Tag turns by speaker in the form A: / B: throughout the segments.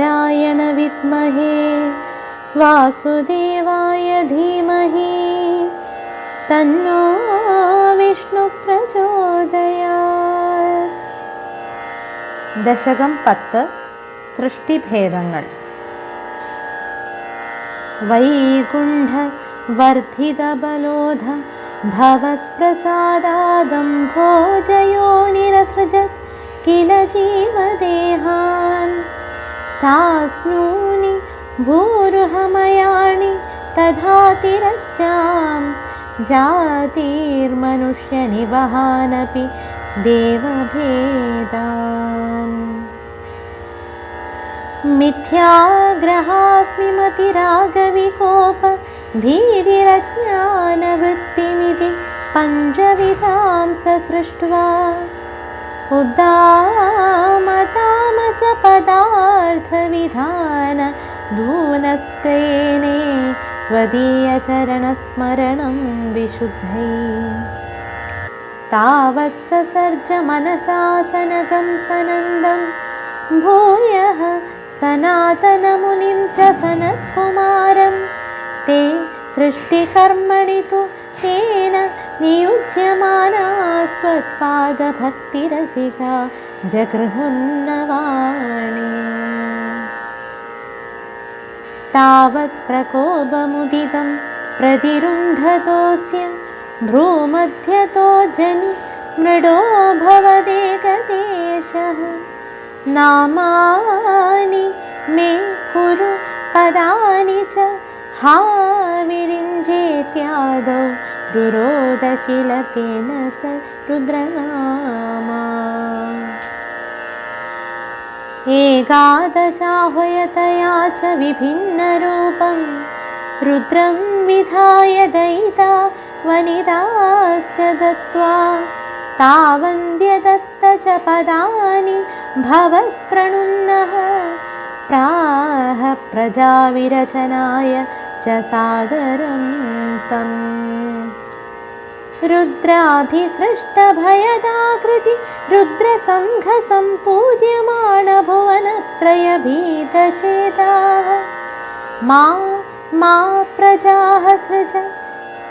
A: विद्महे वासुदेवाय धीमहि तन्नो विष्णुप्रचोदयात् दशकं पत् सृष्टिभेदङ्गल् वैकुण्ठवर्धितबलोध भवत्प्रसादादम्भोजयो निरसृजत् किल जीवदेहान् स्थास्नूनि भूरुहमयाणि तथातिरश्चां जातिर्मनुष्यनिवहानपि देवभेदान्। मिथ्याग्रहास्मि मतिरागविकोप भीतिरज्ञानवृत्तिमिति पञ्चविधां सृष्ट्वा उदामतामसपदार्थविधान दूनस्तेने त्वदीयचरणस्मरणं विशुद्धै तावत् ससर्जमनसासनगं सनन्दं भूयः सनातनमुनिं च सनत्कुमारं ते सृष्टिकर्मणि तु तेन नियुज्यमानास्त्वत्पादभक्तिरसिका जगृहुन्नवाणि। तावत् प्रकोपमुदितं प्रतिरुन्धतोऽस्य भ्रूमध्यतो जनि मृडो भवदेकदेशः। नामानि मे कुरु पदानि च हा विरिञ्जेत्यादौ रुरोद किल तेन स रुद्रनामा। एकादशाह्वयतया च विभिन्नरूपं रुद्रं विधाय दयिता वनिताश्च दत्त्वा तावन्द्यदत्त च पदानि भवत्प्रणुन्नः प्राह प्रजाविरचनाय च सादरं तम् रुद्राभिसृष्टभयदाकृति रुद्रसङ्घसम्पूज्यमाणभुवनत्रयभीतचेताः। मा मा प्रजाः सृज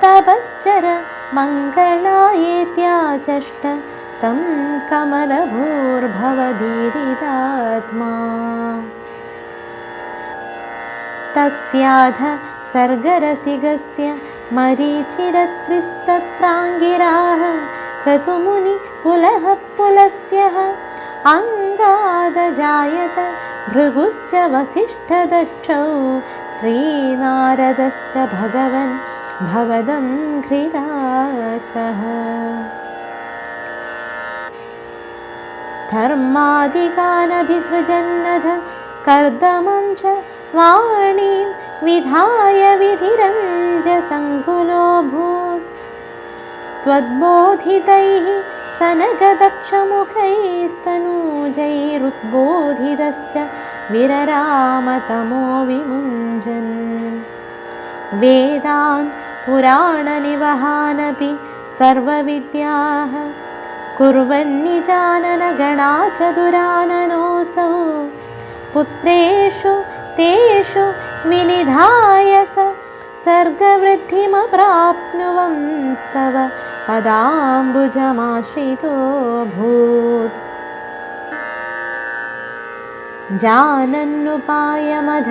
A: तपश्चर मङ्गलायेत्याचष्ट तं कमलभूर्भवदीरिदात्मा तस्याध सर्गरसिगस्य मरीचिरत्रिस्तत्राङ्गिराः क्रतुमुनिपुलः पुलस्त्यः अङ्गादजायत भृगुश्च वसिष्ठदक्षौ श्रीनारदश्च भगवन् भवदं घ्रिदासः धर्मादिकानभिसृजन्नध कर्दमं च वाणीं विधाय विधिरञ्जसङ्कुलोऽभूत्। त्वद्बोधितैः सनगदक्षमुखैस्तनूजैरुद्बोधितश्च विररामतमो विमुञ्जन्। वेदान् पुराणनिवहानपि सर्वविद्याः। कुर्वन्निजाननगणा चतुराननोऽसौ पुत्रेषु तेषु विनिधाय स सर्गवृद्धिमप्राप्नुवंस्तव पदाम्बुजमाश्रितोऽभूत्। जानन्नुपायमध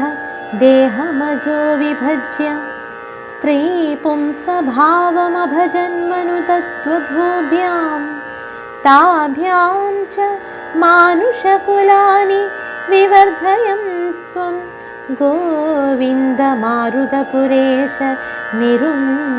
A: देहमजो विभज्य स्त्रीपुंसभावमभजन्मनु तत्त्वधूभ्यां ताभ्यां च मानुषकुलानि विवर्धयं स्तुं गोविन्दमारुदपुरेश निरुन्धिरोगान्।